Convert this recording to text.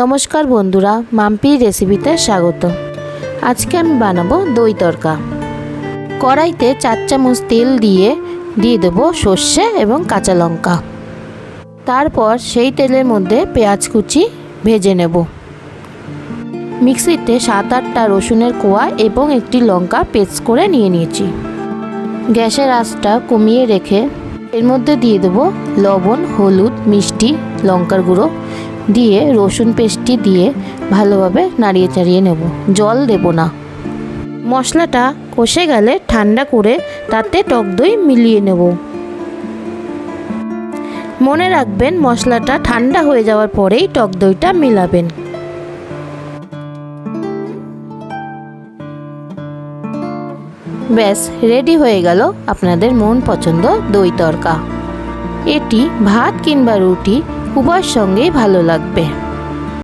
নমস্কার বন্ধুরা মাম্পি রেসিপিতে স্বাগত। আজকে আমি বানাবো দই তরকা কড়াইতে চার চামচ তেল দিয়ে দিয়ে দেবো সর্ষে এবং কাঁচা লঙ্কা। তারপর সেই তেলের মধ্যে পেঁয়াজ কুচি ভেজে নেব। মিক্সিতে সাত আটটা রসুনের কোয়া এবং একটি লঙ্কা পেস্ট করে নিয়ে নিয়েছি। গ্যাসের আঁচটা কমিয়ে রেখে এর মধ্যে দিয়ে দেবো লবণ, হলুদ, মিষ্টি, লঙ্কার গুঁড়ো দিয়ে রসুন পেস্টটি দিয়ে ভালোভাবে নাড়িয়ে চাড়িয়ে নেব। জল দেব না। মশলাটা কষে গেলে ঠান্ডা করে তাতে টক দই মিলিয়ে নেব। মনে রাখবেন, মশলাটা ঠান্ডা হয়ে যাওয়ার পরেই টক দইটা মিলাবেন। ব্যাস, রেডি হয়ে গেল আপনাদের মন পছন্দ দই তরকা। এটি ভাত কিংবা রুটি উভয়ের সঙ্গেই ভালো লাগবে।